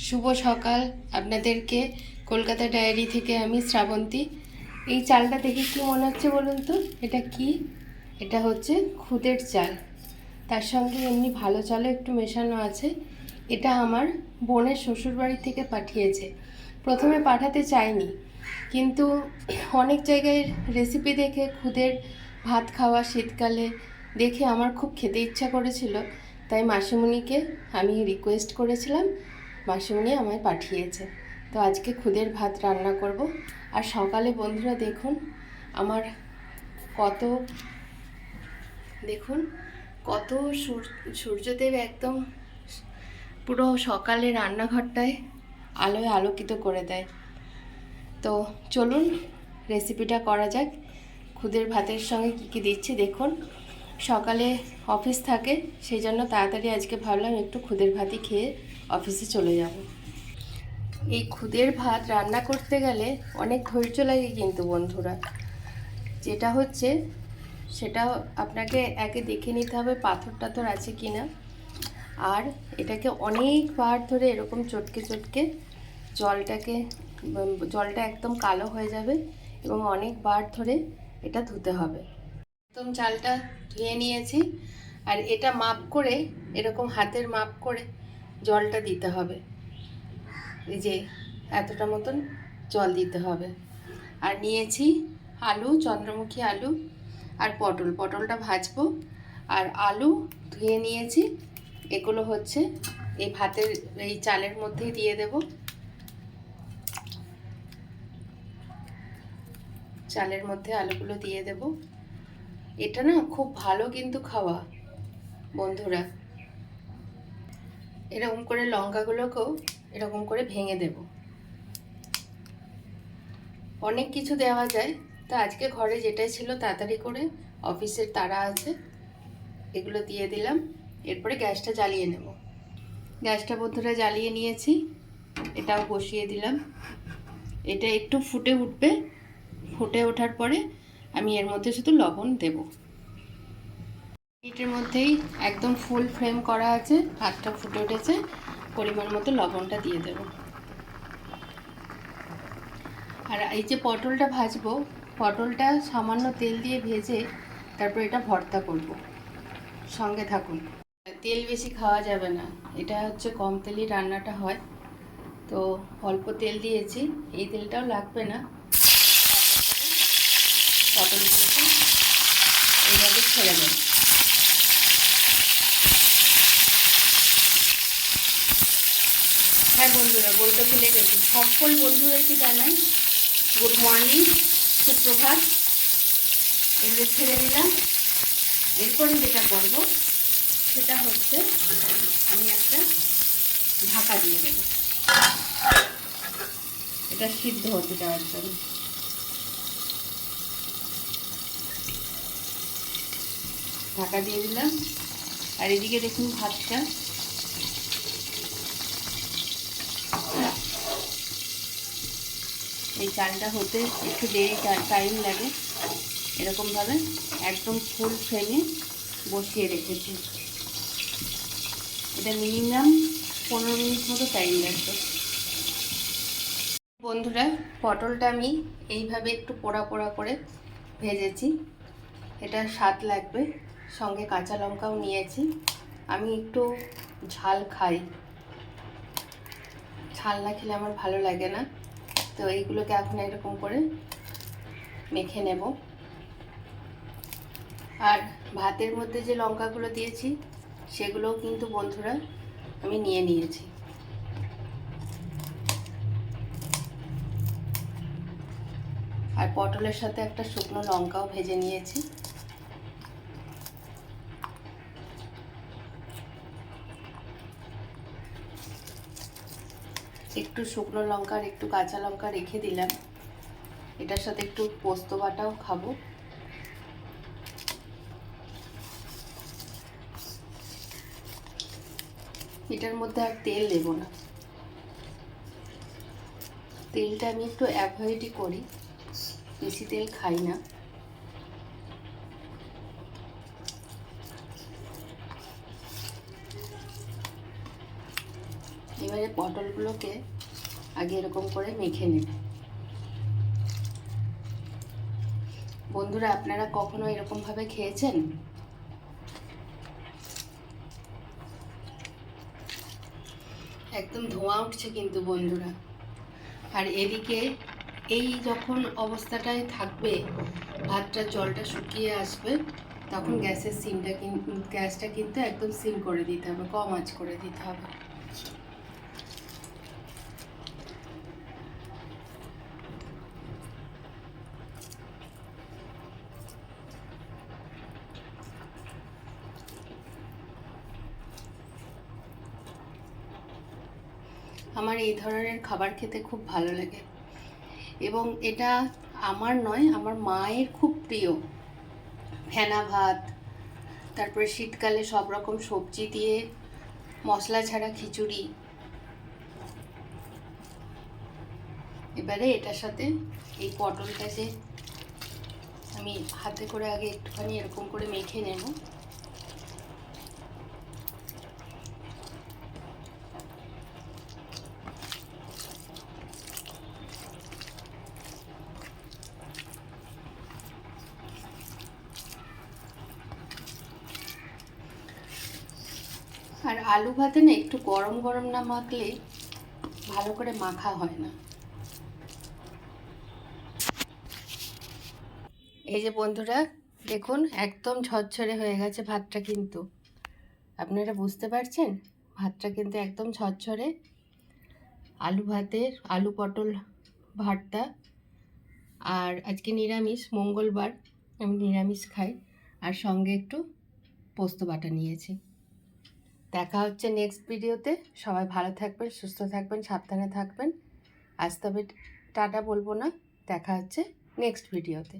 শুভ সকাল। আপনাদেরকে কলকাতা ডায়েরি থেকে আমি শ্রাবন্তী। এই চালটা দেখে কি মনে হচ্ছে বলুন তো? এটা কি? এটা হচ্ছে খুদের চাল। তার সঙ্গে এমনি ভালো চালও একটু মেশানো আছে। এটা আমার বোনের শ্বশুরবাড়ি থেকে পাঠিয়েছে। প্রথমে পাঠাতে চাইনি। কিন্তু অনেক জায়গায় রেসিপি দেখে খুদের ভাত খাওয়া শীতকালে দেখে আমার খুব খেতে ইচ্ছা করেছিল। তাই মাসিমণিকে আমি রিকোয়েস্ট করেছিলাম। মাসিমণি আমায় পাঠিয়েছে। তো আজকে খুদের ভাত রান্না করব। আর সকালে বন্ধুরা দেখুন, আমার কত, দেখুন, কত সূর- সূর্যদেব একদম পুরো সকালে রান্নাঘরটায় আলোয় আলোকিত করে দেয়। তো চলুন রেসিপিটা করা যাক। খুদের ভাতের সঙ্গে কী কী দিচ্ছি দেখুন। সকালে অফিস থাকে, সেই জন্য তাড়াতাড়ি আজকে ভাবলাম একটু খুদের ভাতই খেয়ে অফিসে চলে যাব। এই খুদের ভাত রান্না করতে গেলে অনেক ধৈর্য লাগে কিন্তু বন্ধুরা। যেটা হচ্ছে, সেটা আপনাকে একে দেখে নিতে হবে পাথর টাথর আছে কি না আর এটাকে অনেকবার ধরে এরকম চটকে চটকে জলটাকে জলটা একদম কালো হয়ে যাবে এবং অনেকবার ধরে এটা ধুতে হবে। একদম চালটা ধুয়ে নিয়েছি আর এটা মাপ করে, এরকম হাতের মাপ করে জলটা দিতে হবে। এই যে এতটা মতন জল দিতে হবে। আর নিয়েছি আলু, চন্দ্রমুখী আলু আর পটল। পটলটা ভাজবো আর আলু ধুয়ে নিয়েছি। এগুলো হচ্ছে এই ভাতের, এই চালের মধ্যেই দিয়ে দেব। চালের মধ্যে আলুগুলো দিয়ে দেব। এটা না খুব ভালো কিন্তু খাওয়া, বন্ধুরা। এরকম করে লঙ্কাগুলোকেও এরকম করে ভেঙে দেব। অনেক কিছু দেওয়া যায়, তো আজকে ঘরে যেটাই ছিল তাড়াতাড়ি করে অফিসের তারা আছে, এগুলো দিয়ে দিলাম। এরপরে গ্যাসটা জ্বালিয়ে নেব। গ্যাসটা বন্ধুরা জ্বালিয়ে নিয়েছি, এটাও বসিয়ে দিলাম। এটা একটু ফুটে উঠবে, ফুটে ওঠার পরে আমি এর মধ্যে শুধু লবণ দেব। এটার মধ্যেই একদম ফুল ফ্রেম করা আছে ভাতটা ফুটে উঠেছে, পরিমাণ মতো লবণটা দিয়ে দেব। আর এই যে পটলটা ভাজবো, পটলটা সামান্য তেল দিয়ে ভেজে তারপর এটা ভর্তা করব। সঙ্গে থাকুন। তেল বেশি খাওয়া যাবে না, এটা হচ্ছে কম তেলই রান্নাটা হয়। তো অল্প তেল দিয়েছি, এই তেলটাও লাগবে না। পটলগুলোকে এইভাবে ছেড়ে দেব। হ্যাঁ বন্ধুরা, বলতে ভুলে গেছি। সকল বন্ধুদেরকে জানাই গুড মর্নিং সুপ্রভাত। এগুলো ছেড়ে দিলাম। এরপরে যেটা করব, সেটা হচ্ছে আমি একটা ঢাকা দিয়ে দেব। এটা সিদ্ধ হতে দেওয়ার জন্য। ঢাকা দিয়ে দিলাম। আর এদিকে দেখুন ভাতটা। এই চালটা হতে একটু দেরি টাইম লাগে। এরকমভাবে একদম ফুল ফ্রেমে বসিয়ে রেখেছি। এটা মিনিমাম পনেরো মিনিট মতো টাইম লাগবে। বন্ধুরা, পটলটা আমি এইভাবে একটু পোড়া পোড়া করে ভেজেছি। এটা স্বাদ লাগবে। সঙ্গে কাঁচা লঙ্কাও নিয়েছি। আমি একটু ঝাল খাই। ঝাল না খেলে আমার ভালো লাগে না। তো এইগুলোকে এখন এরকম করে মেখে নেব। আর ভাতের মধ্যে যে লঙ্কাগুলো দিয়েছি, সেগুলোও কিন্তু বন্ধুরা আমি নিয়ে নিয়েছি। আর পটলের সাথে একটা শুকনো লঙ্কাও ভেজে নিয়েছি। একটু শুকনো লঙ্কা একটু কাঁচা লঙ্কা রেখে দিলাম। এটার সাথে একটু পোস্ত বাটাও খাব। এটার মধ্যে আর তেল দেব না। তেলটা আমি একটু অ্যাভয়েডই করি। বেশি তেল খাই না। এবারে পটলগুলোকে আগে এরকম করে মেখে নেব বন্ধুরা, আপনারা কখনো এরকমভাবে খেয়েছেন? একদম ধোঁয়া উঠছে কিন্তু বন্ধুরা। আর এদিকে এই যখন অবস্থাটায় থাকবে ভাতটার জলটা শুকিয়ে আসবে, তখন গ্যাসের সিমটা কিন্তু গ্যাসটা কিন্তু একদম সিম করে দিতে হবে, কম আঁচ করে দিতে হবে। আমার এই ধরনের খাবার খেতে খুব ভালো লাগে। এবং এটা আমার নয়, আমার মায়ের খুব প্রিয়। ফেনা ভাত, তারপরে শীতকালে সব রকম সবজি দিয়ে মশলা ছাড়া খিচুড়ি। এবারে এটার সাথে এই পটলটা যে আমি হাতে করে আগে একটুখানি এরকম করে মেখে নেব। আর আলু ভাতে না একটু গরম গরম না মাখলে ভালো করে মাখা হয় না। এই যে বন্ধুরা, দেখুন একদম ঝরঝরে হয়ে গেছে ভাতটা কিন্তু। আপনারা বুঝতে পারছেন? ভাতটা কিন্তু একদম ঝরঝরে। আলু ভাতের আলু পটল ভর্তা আর আজকে নিরামিষ, মঙ্গলবার আমি নিরামিষ খাই। আর সঙ্গে একটু পোস্ত বাটা নিয়েছি। দেখা হচ্ছে নেক্সট ভিডিওতে সবাই ভালো থাকবেন, সুস্থ থাকবেন, সাবধানে থাকবেন। আজ তবে টাটা বলব না, দেখা হচ্ছে নেক্সট ভিডিওতে